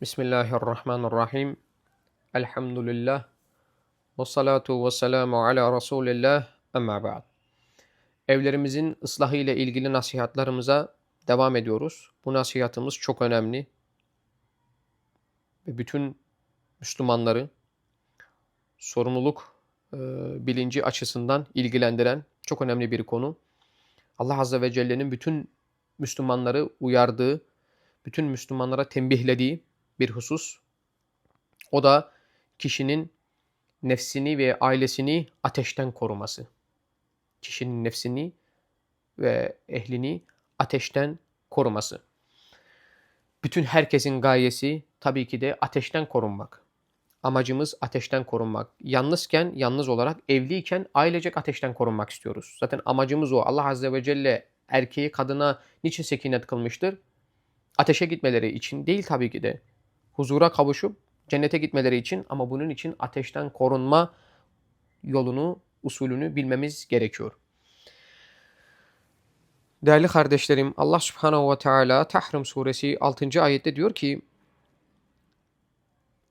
Bismillahirrahmanirrahim. Elhamdülillah. Ve salatu ve selamu ala Resulillah. Amma ba'd. Evlerimizin ıslahı ile ilgili nasihatlarımıza devam ediyoruz. Bu nasihatımız çok önemli. Ve bütün Müslümanları sorumluluk e, bilinci açısından ilgilendiren çok önemli bir konu. Allah Azze ve Celle'nin bütün Müslümanları uyardığı, bütün Müslümanlara tembihlediği bir husus. O da kişinin nefsini ve ailesini ateşten koruması. Kişinin nefsini ve ehlini ateşten koruması. Bütün herkesin gayesi tabii ki de ateşten korunmak. Amacımız ateşten korunmak. Yalnızken, yalnız olarak, evliyken ailecek ateşten korunmak istiyoruz. Zaten amacımız o. Allah Azze ve Celle erkeği kadına niçin sekinet kılmıştır? Ateşe gitmeleri için değil tabii ki de huzura kavuşup cennete gitmeleri için ama bunun için ateşten korunma yolunu, usulünü bilmemiz gerekiyor. Değerli kardeşlerim Allah Subhanahu ve Teala Tahrim suresi 6. ayette diyor ki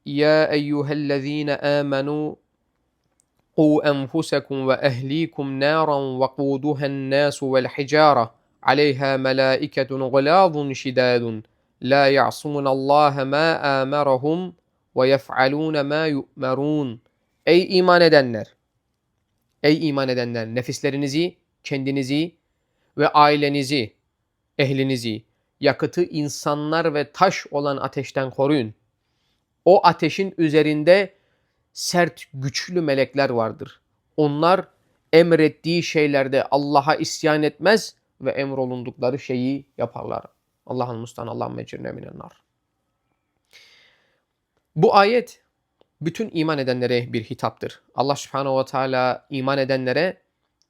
Ya eyyühellezine amenu قوا أنفسكم وأهليكم نارا وقودها الناس والحجارة عليها ملائكة غلاظ شداد La ya'sumun Allah ma amarahum ve yef'alun ma yu'marun. Ey iman edenler! Ey iman edenler! Nefislerinizi, kendinizi ve ailenizi, ehlinizi, yakıtı insanlar ve taş olan ateşten koruyun. O ateşin üzerinde sert, güçlü melekler vardır. Onlar emrettiği şeylerde Allah'a isyan etmez ve emrolundukları şeyi yaparlar. Allah'ın mustan Allah mecirne minennar. Bu ayet bütün iman edenlere bir hitaptır. Allah subhanehu ve teala iman edenlere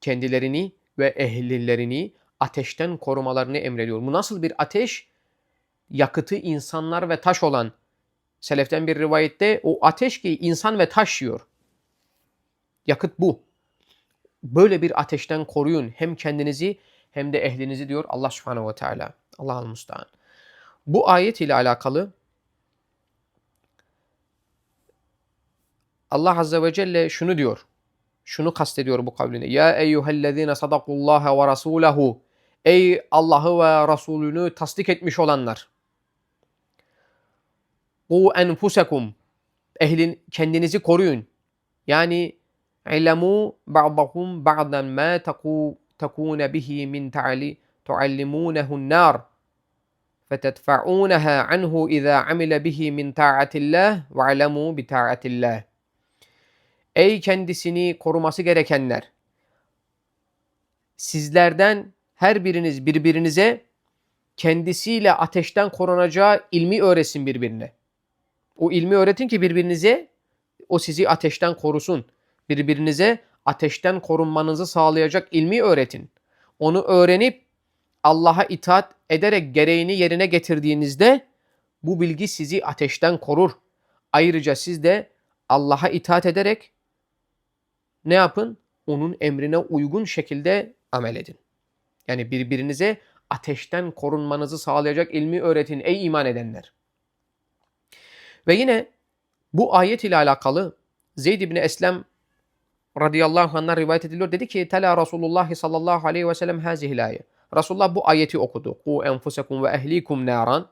kendilerini ve ehlilerini ateşten korumalarını emrediyor. Bu nasıl bir ateş? Yakıtı insanlar ve taş olan Seleften bir rivayette o ateş ki insan ve taş yiyor. Yakıt bu. Böyle bir ateşten koruyun hem kendinizi hem de ehlinizi diyor Allah subhanehu ve teala. Allah'ın mustaan. Bu ayet ile alakalı Allah Azze ve Celle şunu diyor. Şunu kastediyor bu kavline. Ya eyyühellezine sadakullaha ve rasulahu. Ey Allah'ı ve Resulünü tasdik etmiş olanlar. Bu enfusekum. Ehlin kendinizi koruyun. Yani ilemu ba'dahum ba'dan ma takune bihi min ta'li تعلمونه النار فتدفعونها عنه إذا عمل به من طاعة الله واعلموا بطاعة الله Ey kendisini koruması gerekenler! Sizlerden her biriniz birbirinize kendisiyle ateşten korunacağı ilmi öğretsin birbirine. O ilmi öğretin ki birbirinize o sizi ateşten korusun. Birbirinize ateşten korunmanızı sağlayacak ilmi öğretin. Onu öğrenip Allah'a itaat ederek gereğini yerine getirdiğinizde bu bilgi sizi ateşten korur. Ayrıca siz de Allah'a itaat ederek ne yapın? Onun emrine uygun şekilde amel edin. Yani birbirinize ateşten korunmanızı sağlayacak ilmi öğretin ey iman edenler. Ve yine bu ayet ile alakalı Zeyd ibn Eslem radıyallahu anh'dan rivayet ediliyor. Dedi ki Tela Resulullah sallallahu aleyhi ve sellem hazihil ayet. Resulullah bu ayeti okudu. Ku enfusekum ve ehlikum naran.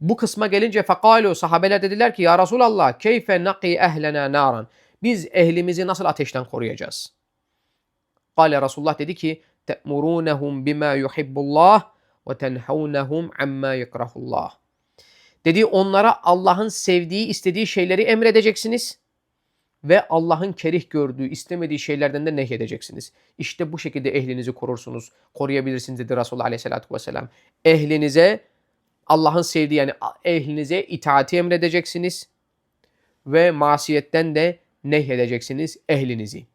Bu kısma gelince fekalu sahabeler dediler ki ya Resulallah keyfe naqi ehlena naran. Biz ehlimizi nasıl ateşten koruyacağız? Kale Resulullah dedi ki te'murunehum bima yuhibbullah ve tenhavnehum amma yekrahullah. Dedi onlara Allah'ın sevdiği, istediği şeyleri emredeceksiniz ve Allah'ın kerih gördüğü, istemediği şeylerden de nehyedeceksiniz. İşte bu şekilde ehlinizi korursunuz, koruyabilirsiniz dedi Resulullah Aleyhisselatü Vesselam. Ehlinize Allah'ın sevdiği yani ehlinize itaati emredeceksiniz ve masiyetten de nehyedeceksiniz ehlinizi.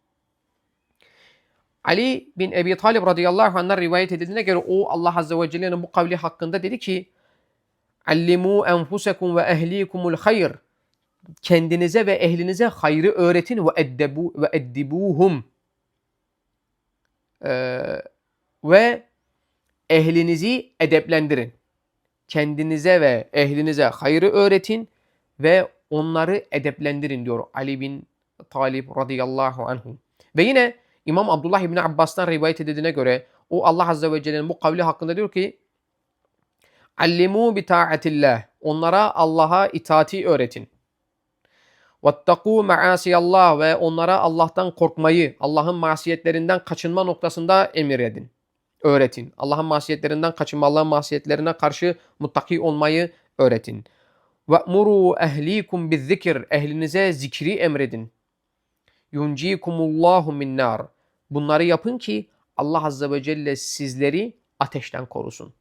Ali bin Ebi Talib radıyallahu anh'dan rivayet edildiğine göre o Allah azze ve celle'nin bu kavli hakkında dedi ki Allimu enfusekum ve ehlikumul hayr kendinize ve ehlinize hayrı öğretin ve eddebu ve eddibuhum ee, ve ehlinizi edeplendirin. kendinize ve ehlinize hayrı öğretin ve onları edeplendirin diyor Ali bin Talib radıyallahu anhu. Ve yine İmam Abdullah İbni Abbas'tan rivayet edildiğine göre o Allah Azze ve Celle'nin bu kavli hakkında diyor ki Allimu bi taatillah. Onlara Allah'a itaati öğretin. Vettaku maasiyallah ve onlara Allah'tan korkmayı, Allah'ın masiyetlerinden kaçınma noktasında emir edin. Öğretin. Allah'ın masiyetlerinden kaçınma, Allah'ın masiyetlerine karşı muttaki olmayı öğretin. Ve'muru ehlikum bizzikir. Ehlinize zikri emredin. Yuncikumullahu min nar. Bunları yapın ki Allah Azze ve Celle sizleri ateşten korusun.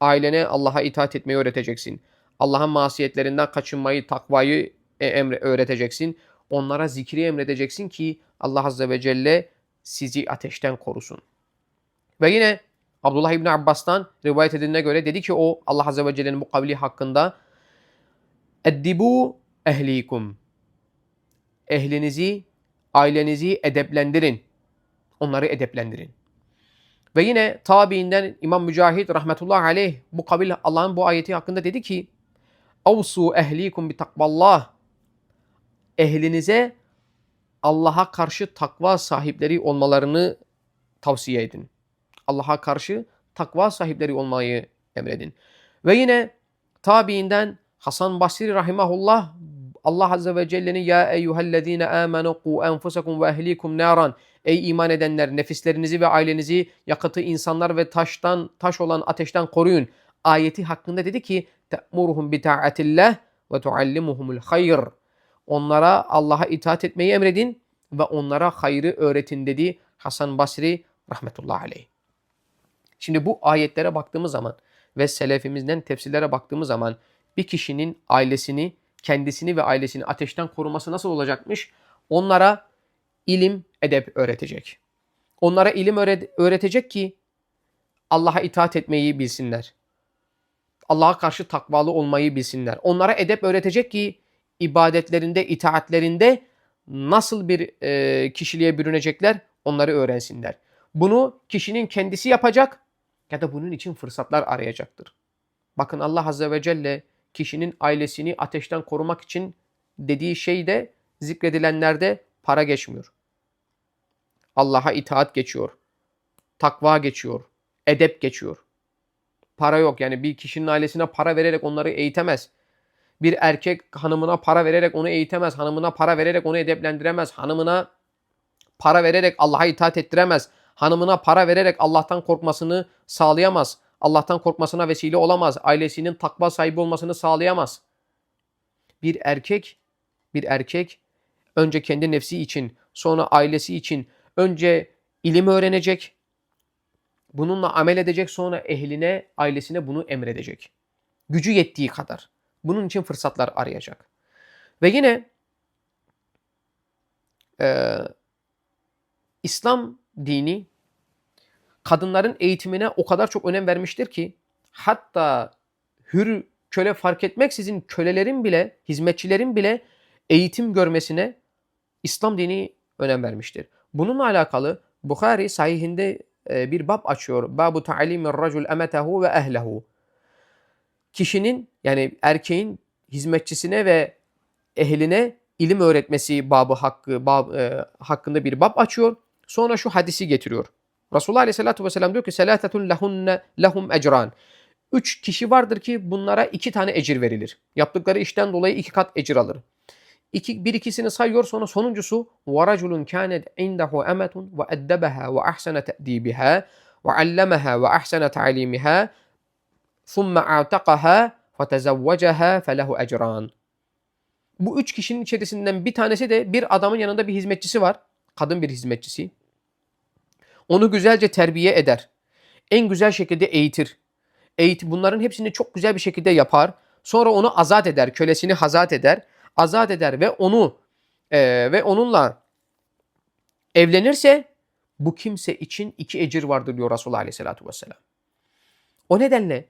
Ailene Allah'a itaat etmeyi öğreteceksin. Allah'ın masiyetlerinden kaçınmayı, takvayı emre öğreteceksin. Onlara zikri emredeceksin ki Allah Azze ve Celle sizi ateşten korusun. Ve yine Abdullah İbni Abbas'tan rivayet edildiğine göre dedi ki o Allah Azze ve Celle'nin bu kavli hakkında Eddibu ehlikum. Ehlinizi, ailenizi edeplendirin. Onları edeplendirin. Ve yine tabiinden İmam Mücahit rahmetullahi aleyh bu kabil Allah'ın bu ayeti hakkında dedi ki Avsu ehlikum bi takvallah. Ehlinize Allah'a karşı takva sahipleri olmalarını tavsiye edin. Allah'a karşı takva sahipleri olmayı emredin. Ve yine tabiinden Hasan Basri rahimahullah Allah Azze ve Celle'nin ya eyyühellezine amenu ku enfusakum ve ehlikum naran Ey iman edenler nefislerinizi ve ailenizi yakıtı insanlar ve taştan taş olan ateşten koruyun. Ayeti hakkında dedi ki te'muruhum bi ta'atillah ve tuallimuhumul hayr. Onlara Allah'a itaat etmeyi emredin ve onlara hayrı öğretin dedi Hasan Basri rahmetullahi aleyh. Şimdi bu ayetlere baktığımız zaman ve selefimizden tefsirlere baktığımız zaman bir kişinin ailesini, kendisini ve ailesini ateşten koruması nasıl olacakmış? Onlara ilim, edep öğretecek. Onlara ilim öğretecek ki Allah'a itaat etmeyi bilsinler. Allah'a karşı takvalı olmayı bilsinler. Onlara edep öğretecek ki ibadetlerinde, itaatlerinde nasıl bir e, kişiliğe bürünecekler onları öğrensinler. Bunu kişinin kendisi yapacak ya da bunun için fırsatlar arayacaktır. Bakın Allah Azze ve Celle kişinin ailesini ateşten korumak için dediği şeyde zikredilenlerde para geçmiyor. Allah'a itaat geçiyor. Takva geçiyor. Edep geçiyor. Para yok yani bir kişinin ailesine para vererek onları eğitemez. Bir erkek hanımına para vererek onu eğitemez. Hanımına para vererek onu edeplendiremez. Hanımına para vererek Allah'a itaat ettiremez. Hanımına para vererek Allah'tan korkmasını sağlayamaz. Allah'tan korkmasına vesile olamaz. Ailesinin takva sahibi olmasını sağlayamaz. Bir erkek, bir erkek önce kendi nefsi için, sonra ailesi için önce ilim öğrenecek. Bununla amel edecek, sonra ehline, ailesine bunu emredecek. Gücü yettiği kadar. Bunun için fırsatlar arayacak. Ve yine e, İslam dini kadınların eğitimine o kadar çok önem vermiştir ki hatta hür köle fark etmeksizin kölelerin bile, hizmetçilerin bile eğitim görmesine İslam dini önem vermiştir. Bununla alakalı Bukhari sahihinde e, bir bab açıyor. Babu ta'limir racul emetehu ve ehlehu Kişinin yani erkeğin hizmetçisine ve ehline ilim öğretmesi babı hakkı bab, e, hakkında bir bab açıyor. Sonra şu hadisi getiriyor. Resulullah Aleyhisselatü Vesselam diyor ki selatetun lehunne lehum ecran. Üç kişi vardır ki bunlara iki tane ecir verilir. Yaptıkları işten dolayı iki kat ecir alır. İki, bir ikisini sayıyor sonra sonuncusu وَرَجُلٌ كَانَتْ عِنْدَهُ اَمَةٌ وَاَدَّبَهَا وَاَحْسَنَ تَأْدِيبِهَا وَعَلَّمَهَا وَاَحْسَنَ تَعْلِيمِهَا ثُمَّ اَعْتَقَهَا فَتَزَوَّجَهَا فَلَهُ اَجْرَانِ Bu üç kişinin içerisinden bir tanesi de bir adamın yanında bir hizmetçisi var. Kadın bir hizmetçisi. Onu güzelce terbiye eder. En güzel şekilde eğitir. Eğit bunların hepsini çok güzel bir şekilde yapar. Sonra onu azat eder, kölesini hazat eder, azat eder ve onu e, ve onunla evlenirse bu kimse için iki ecir vardır diyor Resulullah Aleyhisselatü Vesselam. O nedenle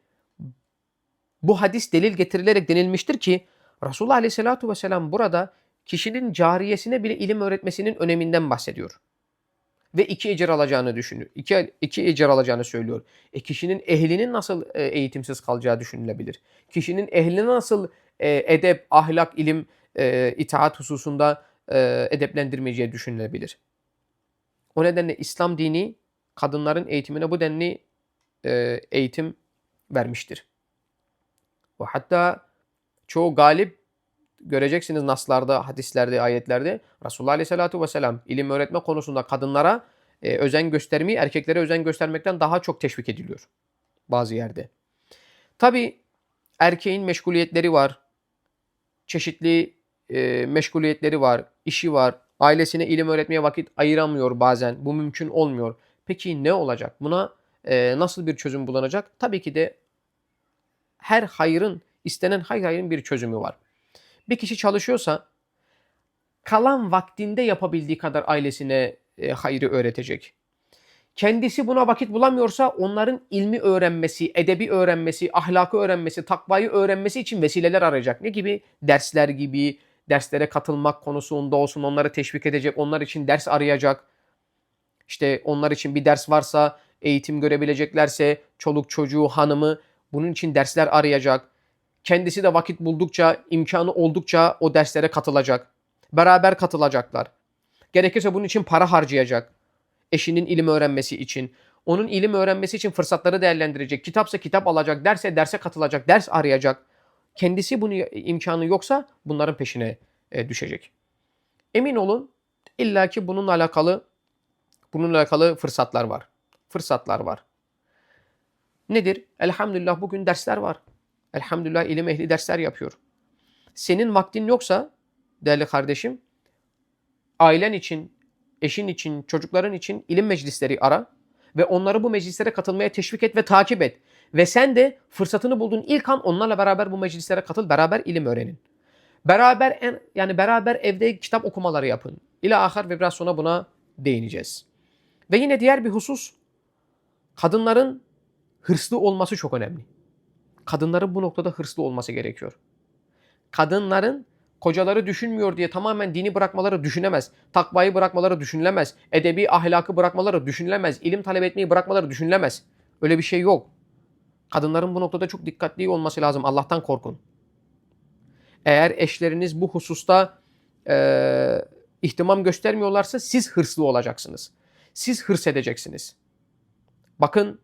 bu hadis delil getirilerek denilmiştir ki Resulullah Aleyhisselatü Vesselam burada kişinin cariyesine bile ilim öğretmesinin öneminden bahsediyor. ve iki ecir alacağını düşünüyor. İki, iki ecir alacağını söylüyor. E kişinin ehlinin nasıl e, eğitimsiz kalacağı düşünülebilir. Kişinin ehlini nasıl e, edep, ahlak, ilim, e, itaat hususunda e, edeplendirmeyeceği düşünülebilir. O nedenle İslam dini kadınların eğitimine bu denli e, eğitim vermiştir. Ve hatta çoğu galip göreceksiniz naslarda, hadislerde, ayetlerde Resulullah Aleyhisselatü Vesselam ilim öğretme konusunda kadınlara e, özen göstermeyi erkeklere özen göstermekten daha çok teşvik ediliyor bazı yerde. Tabi erkeğin meşguliyetleri var. Çeşitli e, meşguliyetleri var, işi var. Ailesine ilim öğretmeye vakit ayıramıyor bazen. Bu mümkün olmuyor. Peki ne olacak? Buna e, nasıl bir çözüm bulunacak? Tabii ki de her hayrın, istenen hayır hayrın bir çözümü var. Bir kişi çalışıyorsa kalan vaktinde yapabildiği kadar ailesine e, hayrı öğretecek. Kendisi buna vakit bulamıyorsa onların ilmi öğrenmesi, edebi öğrenmesi, ahlakı öğrenmesi, takvayı öğrenmesi için vesileler arayacak. Ne gibi? Dersler gibi, derslere katılmak konusunda olsun onları teşvik edecek, onlar için ders arayacak. İşte onlar için bir ders varsa, eğitim görebileceklerse, çoluk çocuğu, hanımı bunun için dersler arayacak. Kendisi de vakit buldukça, imkanı oldukça o derslere katılacak. Beraber katılacaklar. Gerekirse bunun için para harcayacak. Eşinin ilim öğrenmesi için. Onun ilim öğrenmesi için fırsatları değerlendirecek. Kitapsa kitap alacak, derse derse katılacak, ders arayacak. Kendisi bunu imkanı yoksa bunların peşine e, düşecek. Emin olun illaki bununla alakalı bununla alakalı fırsatlar var. Fırsatlar var. Nedir? Elhamdülillah bugün dersler var. Elhamdülillah ilim ehli dersler yapıyor. Senin vaktin yoksa değerli kardeşim ailen için, eşin için, çocukların için ilim meclisleri ara ve onları bu meclislere katılmaya teşvik et ve takip et. Ve sen de fırsatını bulduğun ilk an onlarla beraber bu meclislere katıl, beraber ilim öğrenin. Beraber en, yani beraber evde kitap okumaları yapın. İla ahar ve biraz sonra buna değineceğiz. Ve yine diğer bir husus kadınların hırslı olması çok önemli. Kadınların bu noktada hırslı olması gerekiyor. Kadınların kocaları düşünmüyor diye tamamen dini bırakmaları düşünülemez. Takvayı bırakmaları düşünülemez. Edebi ahlakı bırakmaları düşünülemez. İlim talep etmeyi bırakmaları düşünülemez. Öyle bir şey yok. Kadınların bu noktada çok dikkatli olması lazım. Allah'tan korkun. Eğer eşleriniz bu hususta e, ihtimam göstermiyorlarsa siz hırslı olacaksınız. Siz hırs edeceksiniz. Bakın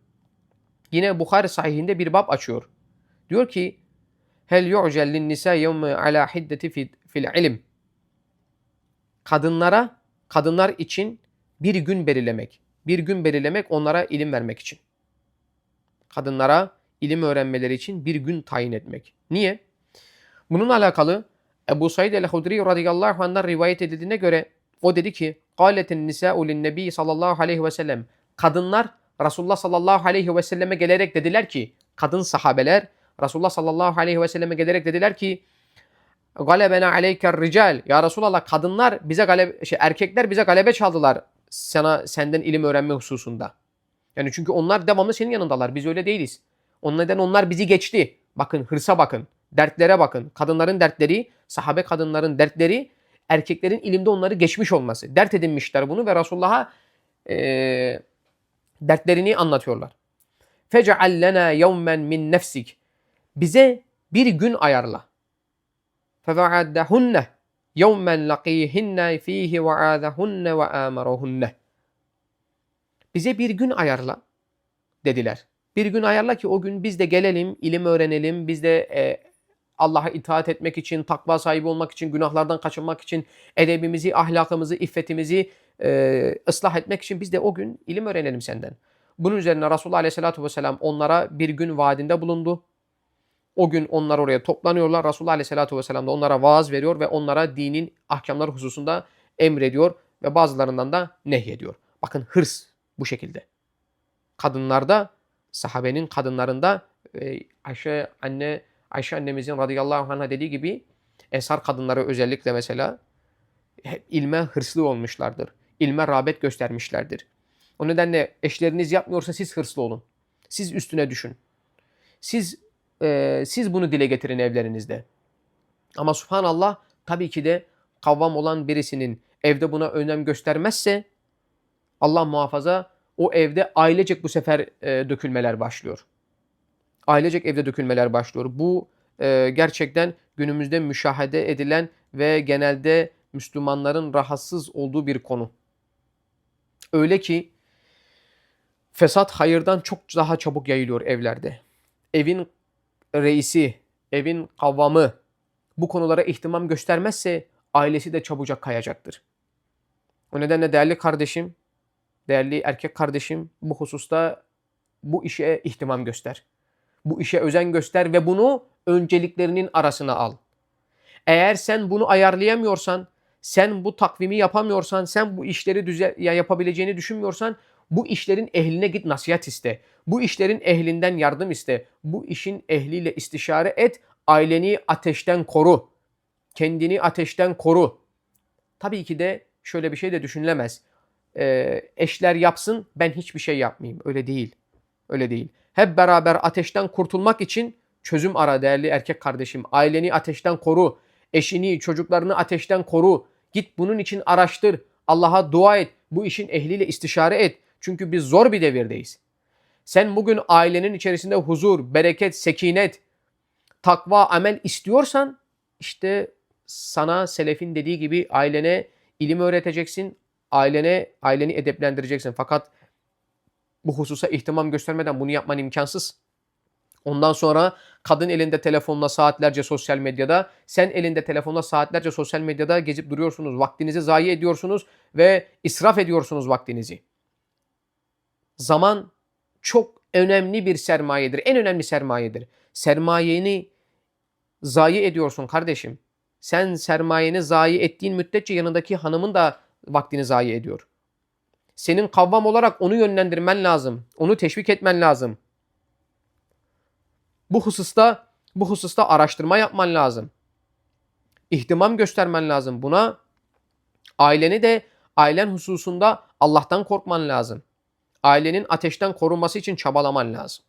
yine Bukhari sahihinde bir bab açıyor. Diyor ki Hel yu'cel lin nisa yevme ala hiddeti fil ilim. Kadınlara, kadınlar için bir gün belirlemek. Bir gün belirlemek onlara ilim vermek için. Kadınlara ilim öğrenmeleri için bir gün tayin etmek. Niye? Bununla alakalı Ebu Said el-Hudri radıyallahu anh'dan rivayet edildiğine göre o dedi ki Kâletin nisâ'u linnebi sallallahu aleyhi ve sellem Kadınlar Resulullah sallallahu aleyhi ve selleme gelerek dediler ki kadın sahabeler Resulullah sallallahu aleyhi ve selleme gelerek dediler ki galebena aleyker rical ya Resulallah kadınlar bize galebe şey erkekler bize galebe çaldılar sana senden ilim öğrenme hususunda. Yani çünkü onlar devamlı senin yanındalar. Biz öyle değiliz. Onun neden onlar bizi geçti. Bakın hırsa bakın. Dertlere bakın. Kadınların dertleri, sahabe kadınların dertleri, erkeklerin ilimde onları geçmiş olması. Dert edinmişler bunu ve Resulullah'a e, dertlerini anlatıyorlar. Fece'al lena yevmen min nefsik. Bize bir gün ayarla. Feva'addahunne yevmen laqihinne fihi ve'adahunne ve amarohunne. Bize bir gün ayarla dediler. Bir gün ayarla ki o gün biz de gelelim, ilim öğrenelim, biz de e, Allah'a itaat etmek için, takva sahibi olmak için, günahlardan kaçınmak için, edebimizi, ahlakımızı, iffetimizi e, ıslah etmek için biz de o gün ilim öğrenelim senden. Bunun üzerine Resulullah Aleyhisselatü Vesselam onlara bir gün vaadinde bulundu. O gün onlar oraya toplanıyorlar. Resulullah Aleyhisselatü Vesselam da onlara vaaz veriyor ve onlara dinin ahkamları hususunda emrediyor ve bazılarından da nehyediyor. Bakın hırs bu şekilde. Kadınlarda, sahabenin kadınlarında e, Ayşe anne Ayşe annemizin radıyallahu anh'a dediği gibi Ensar kadınları özellikle mesela hep ilme hırslı olmuşlardır. İlme rağbet göstermişlerdir. O nedenle eşleriniz yapmıyorsa siz hırslı olun. Siz üstüne düşün. Siz e, siz bunu dile getirin evlerinizde. Ama subhanallah tabii ki de kavvam olan birisinin evde buna önem göstermezse Allah muhafaza o evde ailecek bu sefer e, dökülmeler başlıyor. Ailecek evde dökülmeler başlıyor. Bu e, gerçekten günümüzde müşahede edilen ve genelde Müslümanların rahatsız olduğu bir konu. Öyle ki fesat hayırdan çok daha çabuk yayılıyor evlerde. Evin reisi, evin kavamı bu konulara ihtimam göstermezse ailesi de çabucak kayacaktır. O nedenle değerli kardeşim, değerli erkek kardeşim bu hususta bu işe ihtimam göster. Bu işe özen göster ve bunu önceliklerinin arasına al. Eğer sen bunu ayarlayamıyorsan, sen bu takvimi yapamıyorsan, sen bu işleri düze ya yapabileceğini düşünmüyorsan bu işlerin ehline git nasihat iste. Bu işlerin ehlinden yardım iste. Bu işin ehliyle istişare et. Aileni ateşten koru. Kendini ateşten koru. Tabii ki de şöyle bir şey de düşünülemez. Ee, eşler yapsın ben hiçbir şey yapmayayım. Öyle değil. Öyle değil. Hep beraber ateşten kurtulmak için çözüm ara değerli erkek kardeşim. Aileni ateşten koru. Eşini, çocuklarını ateşten koru. Git bunun için araştır. Allah'a dua et. Bu işin ehliyle istişare et. Çünkü biz zor bir devirdeyiz. Sen bugün ailenin içerisinde huzur, bereket, sekinet, takva, amel istiyorsan işte sana selefin dediği gibi ailene ilim öğreteceksin. Ailene aileni edeplendireceksin. Fakat bu hususa ihtimam göstermeden bunu yapman imkansız. Ondan sonra kadın elinde telefonla saatlerce sosyal medyada, sen elinde telefonla saatlerce sosyal medyada gezip duruyorsunuz. Vaktinizi zayi ediyorsunuz ve israf ediyorsunuz vaktinizi. Zaman çok önemli bir sermayedir. En önemli sermayedir. Sermayeni zayi ediyorsun kardeşim. Sen sermayeni zayi ettiğin müddetçe yanındaki hanımın da vaktini zayi ediyor. Senin kavvam olarak onu yönlendirmen lazım. Onu teşvik etmen lazım. Bu hususta bu hususta araştırma yapman lazım. İhtimam göstermen lazım. Buna aileni de ailen hususunda Allah'tan korkman lazım. Ailenin ateşten korunması için çabalaman lazım.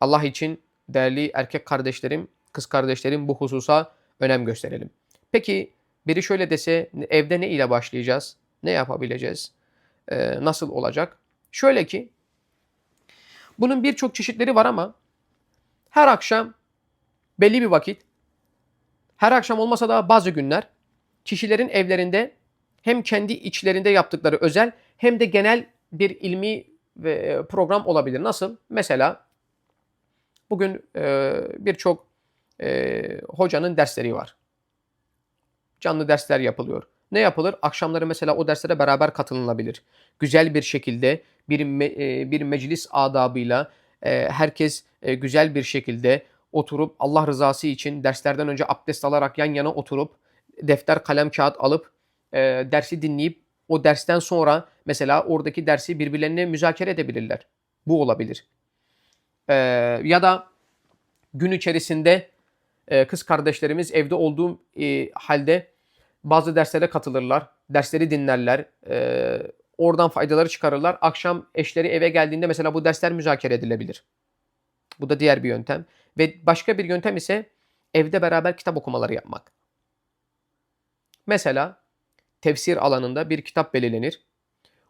Allah için değerli erkek kardeşlerim, kız kardeşlerim bu hususa önem gösterelim. Peki biri şöyle dese evde ne ile başlayacağız? Ne yapabileceğiz? Ee, nasıl olacak? Şöyle ki bunun birçok çeşitleri var ama her akşam belli bir vakit her akşam olmasa da bazı günler kişilerin evlerinde hem kendi içlerinde yaptıkları özel hem de genel bir ilmi ve program olabilir. Nasıl? Mesela bugün e, birçok e, hocanın dersleri var. Canlı dersler yapılıyor. Ne yapılır? Akşamları mesela o derslere beraber katılınabilir. Güzel bir şekilde bir me, e, bir meclis adabıyla e, herkes e, güzel bir şekilde oturup Allah rızası için derslerden önce abdest alarak yan yana oturup defter kalem kağıt alıp dersi dinleyip o dersten sonra mesela oradaki dersi birbirlerine müzakere edebilirler. Bu olabilir. Ya da gün içerisinde kız kardeşlerimiz evde olduğum halde bazı derslere katılırlar. Dersleri dinlerler. E, oradan faydaları çıkarırlar. Akşam eşleri eve geldiğinde mesela bu dersler müzakere edilebilir. Bu da diğer bir yöntem. Ve başka bir yöntem ise evde beraber kitap okumaları yapmak. Mesela tefsir alanında bir kitap belirlenir.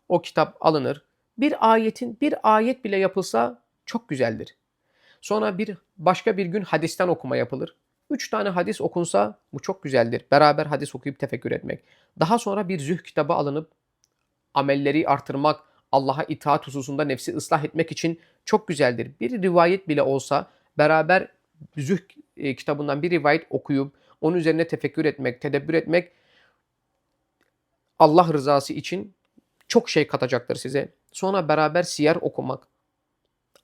O kitap alınır. Bir ayetin bir ayet bile yapılsa çok güzeldir. Sonra bir başka bir gün hadisten okuma yapılır. Üç tane hadis okunsa bu çok güzeldir. Beraber hadis okuyup tefekkür etmek. Daha sonra bir züh kitabı alınıp amelleri artırmak, Allah'a itaat hususunda nefsi ıslah etmek için çok güzeldir. Bir rivayet bile olsa beraber züh e, kitabından bir rivayet okuyup onun üzerine tefekkür etmek, tedebbür etmek Allah rızası için çok şey katacaktır size. Sonra beraber siyer okumak.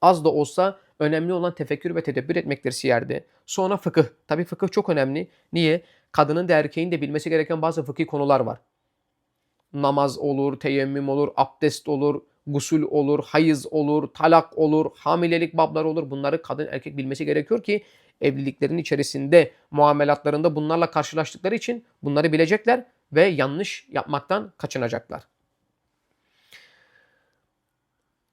Az da olsa önemli olan tefekkür ve tedebbür etmektir siyerde. Sonra fıkıh. Tabi fıkıh çok önemli. Niye? Kadının da erkeğin de bilmesi gereken bazı fıkhi konular var. Namaz olur, teyemmüm olur, abdest olur, gusül olur, hayız olur, talak olur, hamilelik babları olur. Bunları kadın erkek bilmesi gerekiyor ki evliliklerin içerisinde muamelatlarında bunlarla karşılaştıkları için bunları bilecekler ve yanlış yapmaktan kaçınacaklar.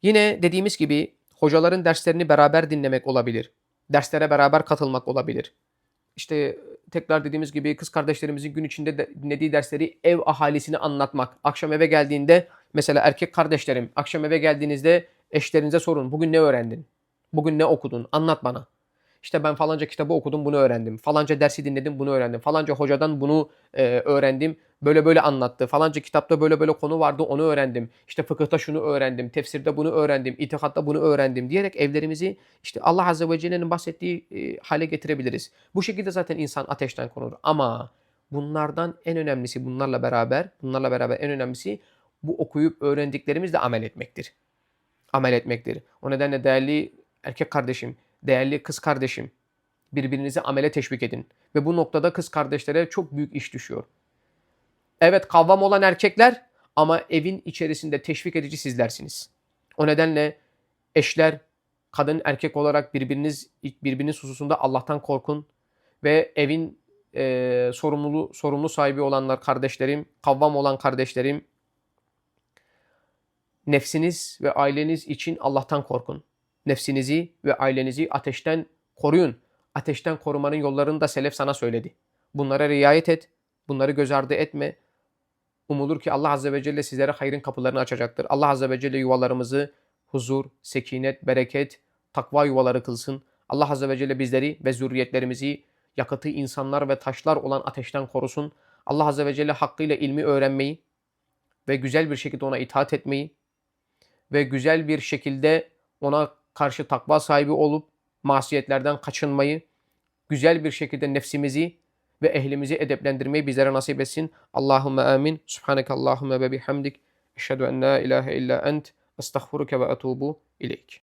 Yine dediğimiz gibi hocaların derslerini beraber dinlemek olabilir. Derslere beraber katılmak olabilir. İşte tekrar dediğimiz gibi kız kardeşlerimizin gün içinde de dinlediği dersleri ev ahalisine anlatmak. Akşam eve geldiğinde Mesela erkek kardeşlerim akşam eve geldiğinizde eşlerinize sorun. Bugün ne öğrendin? Bugün ne okudun? Anlat bana. İşte ben falanca kitabı okudum bunu öğrendim. Falanca dersi dinledim bunu öğrendim. Falanca hocadan bunu e, öğrendim. Böyle böyle anlattı. Falanca kitapta böyle böyle konu vardı onu öğrendim. İşte fıkıhta şunu öğrendim. Tefsirde bunu öğrendim. itikatta bunu öğrendim diyerek evlerimizi işte Allah Azze ve Celle'nin bahsettiği e, hale getirebiliriz. Bu şekilde zaten insan ateşten korunur. Ama bunlardan en önemlisi bunlarla beraber bunlarla beraber en önemlisi bu okuyup öğrendiklerimizle amel etmektir. Amel etmektir. O nedenle değerli erkek kardeşim, değerli kız kardeşim birbirinizi amele teşvik edin. Ve bu noktada kız kardeşlere çok büyük iş düşüyor. Evet kavvam olan erkekler ama evin içerisinde teşvik edici sizlersiniz. O nedenle eşler kadın erkek olarak birbiriniz birbiriniz hususunda Allah'tan korkun ve evin e, sorumluluğu sorumlu sahibi olanlar kardeşlerim, kavvam olan kardeşlerim nefsiniz ve aileniz için Allah'tan korkun. Nefsinizi ve ailenizi ateşten koruyun. Ateşten korumanın yollarını da selef sana söyledi. Bunlara riayet et. Bunları göz ardı etme. Umulur ki Allah Azze ve Celle sizlere hayrın kapılarını açacaktır. Allah Azze ve Celle yuvalarımızı huzur, sekinet, bereket, takva yuvaları kılsın. Allah Azze ve Celle bizleri ve zürriyetlerimizi yakıtı insanlar ve taşlar olan ateşten korusun. Allah Azze ve Celle hakkıyla ilmi öğrenmeyi ve güzel bir şekilde ona itaat etmeyi ve güzel bir şekilde ona karşı takva sahibi olup masiyetlerden kaçınmayı, güzel bir şekilde nefsimizi ve ehlimizi edeplendirmeyi bizlere nasip etsin. Allahümme amin. Subhaneke Allahümme ve bihamdik. Eşhedü en la ilahe illa ent. Estağfuruke ve etubu ileyk.